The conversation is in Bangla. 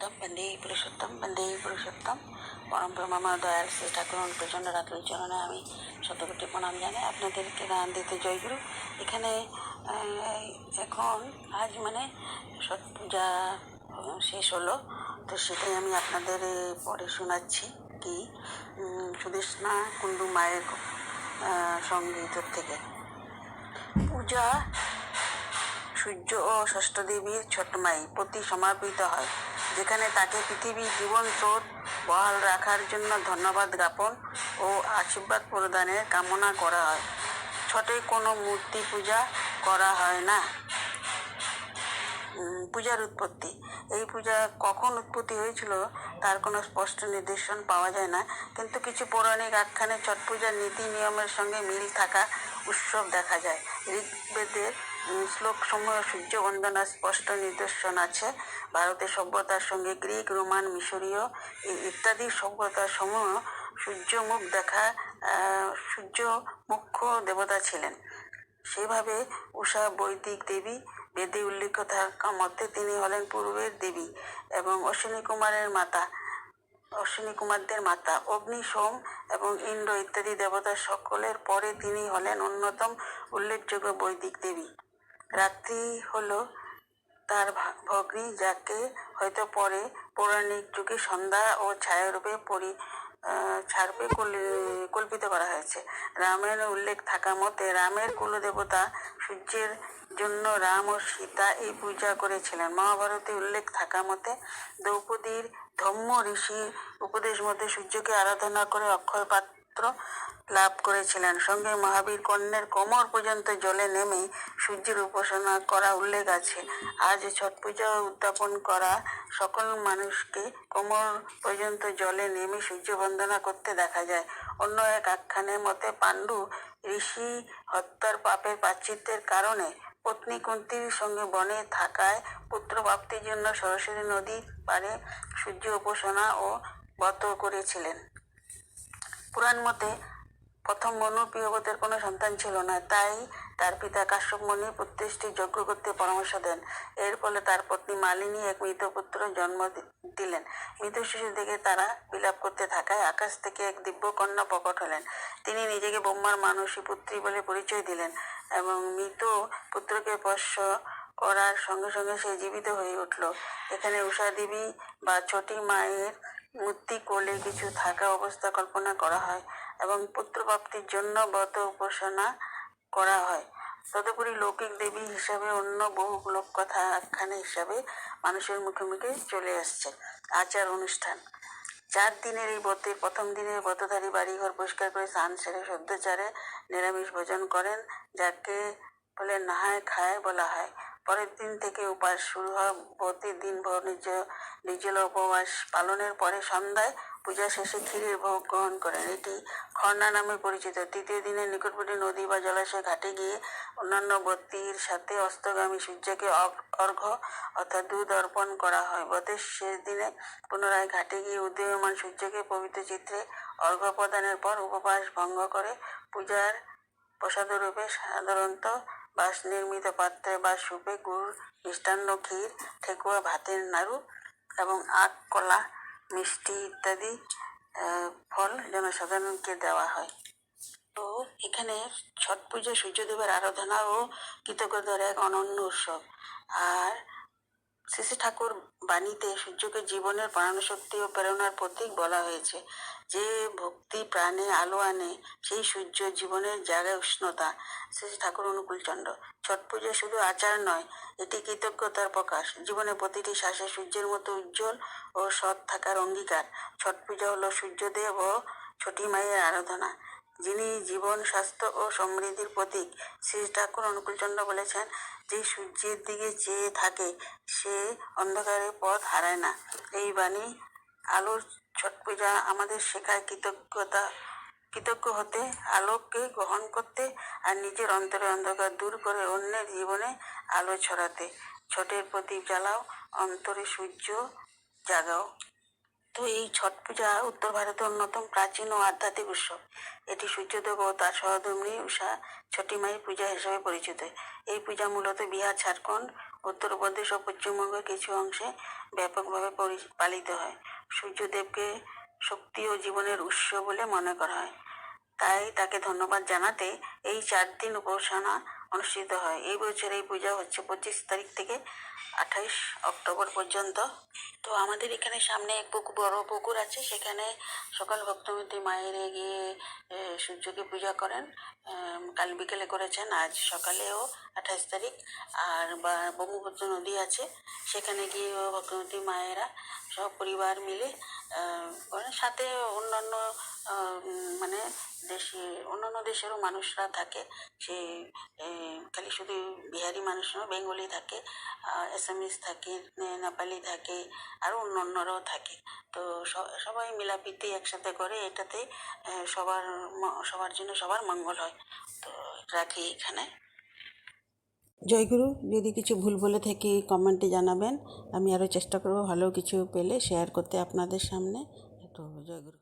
পুরুষোত্তম বন্দে পুরুষোত্তম বন্দে পুরুষোত্তম। পরম ব্রহ্মা দয়াল শ্রী ঠাকুর প্রচণ্ড রাতুল চরণে আমি শতকোটি প্রণাম জানাই। আপনাদেরকে গান দিতে জয়গুরু এখানে এখন আজ মানে পূজা শেষ হলো তো সেটাই আমি আপনাদের পরে শোনাচ্ছি কি সুদেশনা কুণ্ডু মায়ের আহ, সঙ্গীতের থেকে। পূজা সূর্য ও ষষ্ঠ দেবীর ছোটমাই প্রতি সমর্পিত হয়। যেখানে তাকে পৃথিবীর জীবন স্রোত বহাল রাখার জন্য ধন্যবাদ জ্ঞাপন ও আশীর্বাদ প্রদানের কামনা করা হয়। ছটে কোনো মূর্তি পূজা করা হয় না। পূজার উৎপত্তি। এই পূজা কখন উৎপত্তি হয়েছিল তার কোনো স্পষ্ট নির্দেশন পাওয়া যায় না। কিন্তু কিছু পৌরাণিক আখ্যানে ছট পূজার নীতি নিয়মের সঙ্গে মিল থাকা উৎসব দেখা যায়। ঋগ্বেদের শ্লোকসমূহ সূর্য বন্দনার স্পষ্ট নিদর্শন আছে। ভারতের সভ্যতার সঙ্গে গ্রিক, রোমান, মিশরীয় ইত্যাদি সভ্যতার সমূহ সূর্যমুখ দেখা সূর্য মুখ্য দেবতা ছিলেন। সেভাবে উষা বৈদিক দেবী, বেদে উল্লেখ থাকা মতে তিনি হলেন পূর্বের দেবী এবং অশ্বিনী কুমারের মাতা, অশ্বিনী কুমারদের মাতা, অগ্নি, সোম এবং ইন্দ্র ইত্যাদি দেবতা সকলের পরে তিনি হলেন অন্যতম উল্লেখযোগ্য বৈদিক দেবী। রাত্রি হলো তার ভগ্নী যাকে হয়তো পরে পৌরাণিক যুগে সন্ধ্যা ও ছায়ারূপে পরি ছাড়পে কল- কল্পিত করা হয়েছে। রামায়ণে উল্লেখ থাকা মতে রামের কুলদেবতা সূর্যের জন্য রাম ও সীতা এই পূজা করেছিলেন। মহাভারতে উল্লেখ থাকা মতে দ্রৌপদীর ধম্ম ঋষির উপদেশ মতে সূর্যকে আরাধনা করে অক্ষয় পাত্র লাভ করেছিলেন। সঙ্গে মহাবীর কন্যের কোমর পর্যন্ত জলে নেমে সূর্যের উপাসনা করা উল্লেখ আছে। আজ ছট পূজা উদযাপন করা সকল মানুষকে কোমর পর্যন্ত জলে নেমে সূর্য বন্দনা করতে দেখা যায়। অন্য এক আখ্যানের মতে, পাণ্ডু ঋষি হত্যার পাপের প্রাচিত্যের কারণে পত্নী কুন্তির সঙ্গে বনে থাকায় পুত্র প্রাপ্তির জন্য সরস্বতী নদীর পারে সূর্য উপাসনা ও ব্রত করেছিলেন। পুরাণ মতে প্রথম মনু প্রিয়বতের কোনো সন্তান ছিল না, তাই তার পিতা কাশ্যপ মুনি পুত্রেষ্টি যজ্ঞ করতে পরামর্শ দেন। এর ফলে তার পত্নী মালিনী এক মৃত পুত্র জন্ম দিলেন। মৃত শিশু দেখে তারা বিলাপ করতে থাকায় আকাশ থেকে এক দিব্য কন্যা প্রকট হলেন। তিনি নিজেকে ব্রহ্মার মানসী পুত্রী বলে পরিচয় দিলেন এবং মৃত পুত্রকে স্পর্শ করার সঙ্গে সঙ্গে সে জীবিত হয়ে উঠল। এখানে উষা দেবী বা ছটি মায়ের মূর্তি, কোলে কিছু থাকা অবস্থা কল্পনা করা হয় এবং পুত্রপ্রাপ্তির জন্য ব্রত উপাসনা করা হয়। তদুপরি লৌকিক দেবী হিসাবে অন্য বহু লোককথা আখ্যান হিসাবে মানুষের মুখে মুখে চলে আসছে। আচার অনুষ্ঠান। চার দিনের এই ব্রতের প্রথম দিনের ব্রতধারী বাড়িঘর পরিষ্কার করে স্নান সেরে সদ্যচারে নিরামিষ ভোজন করেন, যাকে বলে নাহায় খায় বলা হয়। পরের দিন থেকে উপাস শুরু হয়। ব্রতের দিন ভর নিজ উপবাস পালনের পরে সন্ধ্যায় পূজা শেষে ক্ষীরের ভোগ গ্রহণ করেন। এটি খর্না নামে পরিচিত। তৃতীয় দিনে নিকটবর্তী নদী বা জলাশয় ঘাটে গিয়ে অন্যান্য ব্রতির সাথে অস্তগামী সূর্যকে অর্ঘ- অর্ঘ্য অর্থাৎ দুধ অর্পণ করা হয়। ব্রতের শেষ দিনে পুনরায় ঘাটে গিয়ে উদীয়মান সূর্যকে পবিত্র চিত্রে অর্ঘ্য প্রদানের পর উপবাস ভঙ্গ করে পূজার প্রসাদরূপে সাধারণত বাঁশ নির্মিত পাত্রে বা সুপে গুড়, মিষ্টান্ন ক্ষীর, ঠেকুয়া, ভাতের নাড়ু এবং আখ, কলা, মিষ্টি ইত্যাদি ফল ফল জনসাধারণকে দেওয়া হয়। তো এখানে ছট পুজো, সূর্যদেবের আরাধনা ও কৃতজ্ঞতার এক অনন্য উৎসব। আর শ্রী ঠাকুর বাণীতে সূর্যকে জীবনের প্রাণশক্তি ও প্রেরণার প্রতীক বলা হয়েছে। যে ভক্তি প্রাণে আলো আনে, সেই সূর্য জীবনের জায়গায় উষ্ণতা। শ্রী ঠাকুর অনুকূলচন্দ্র। ছট পুজো শুধু আচার নয়, এটি কৃতজ্ঞতার প্রকাশ। জীবনের প্রতিটি শ্বাসে সূর্যের মতো উজ্জ্বল ও সৎ থাকার অঙ্গীকার। ছট পূজা হলো সূর্যদেব ও ছটি মায়ের আরাধনা। যিনি জীবন, স্বাস্থ্য ও সমৃদ্ধির প্রতীক, শ্রী ঠাকুর অনুকূলচন্দ্র বলেছেন, যে সূর্যের দিকে চেয়ে থাকে, সে অন্ধকারে পথ হারায় না। এই বাণী আলোর ছট পূজা আমাদের শেখায় কৃতজ্ঞতা, কৃতজ্ঞ হতে, আলোককে গ্রহণ করতে আর নিজের অন্তরে অন্ধকার দূর করে অন্যের জীবনে আলো ছড়াতে। ছটের প্রদীপ জ্বালাও, অন্তরে সূর্য জাগাও। তো এই ছট পূজা উত্তর ভারতের অন্যতম প্রাচীন ও আধ্যাত্মিক উৎসব। এটি সূর্যদেব ও তার সহধর্মিণী উষা ছটি মায়ের পূজা হিসেবে পরিচিত। এই পূজা মূলত বিহার, ঝাড়খণ্ড, উত্তরপ্রদেশ ও পশ্চিমবঙ্গের কিছু অংশে ব্যাপকভাবে পালিত হয়। সূর্যদেবকে শক্তি ও জীবনের উৎস বলে মনে করা হয়। তাই তাকে ধন্যবাদ জানাতে এই চার দিন উপাসনা অনুষ্ঠিত হয়। এই বছর এই পূজা হচ্ছে পঁচিশ তারিখ থেকে আঠাইশ অক্টোবর পর্যন্ত। তো আমাদের এখানে সামনে এক পুকুর, বড় পুকুর আছে। সেখানে সকাল ভক্তমতী মায়ের গিয়ে সূর্যকে পূজা করেন। কাল বিকেলে করেছেন। আজ সকালেও আঠাইশ তারিখ। আর বা, ব্রহ্মপুত্র নদী আছে। সেখানে গিয়েও ভক্তমতী মায়েরা সব পরিবার মিলে করেন সাথে অন্যান্য মানে দেশে, অন্যান্য দেশেরও মানুষরা থাকে। সে খালি শুধু বিহারি মানুষ নয়, বেঙ্গলি থাকে এসামিস থাকে নেপালি থাকে, আরও অন্য অন্যরাও থাকে। তো সবাই মিলাপিতে একসাথে করে, এটাতে সবার সবার জন্য সবার মঙ্গল হয়। তো রাখি এখানে। জয়গুরু, যদি কিছু ভুল বলে থাকি কমেন্টে জানাবেন। আমি আরও চেষ্টা করব ভালো কিছু পেলে শেয়ার করতে আপনাদের সামনে। তো জয়গুরু।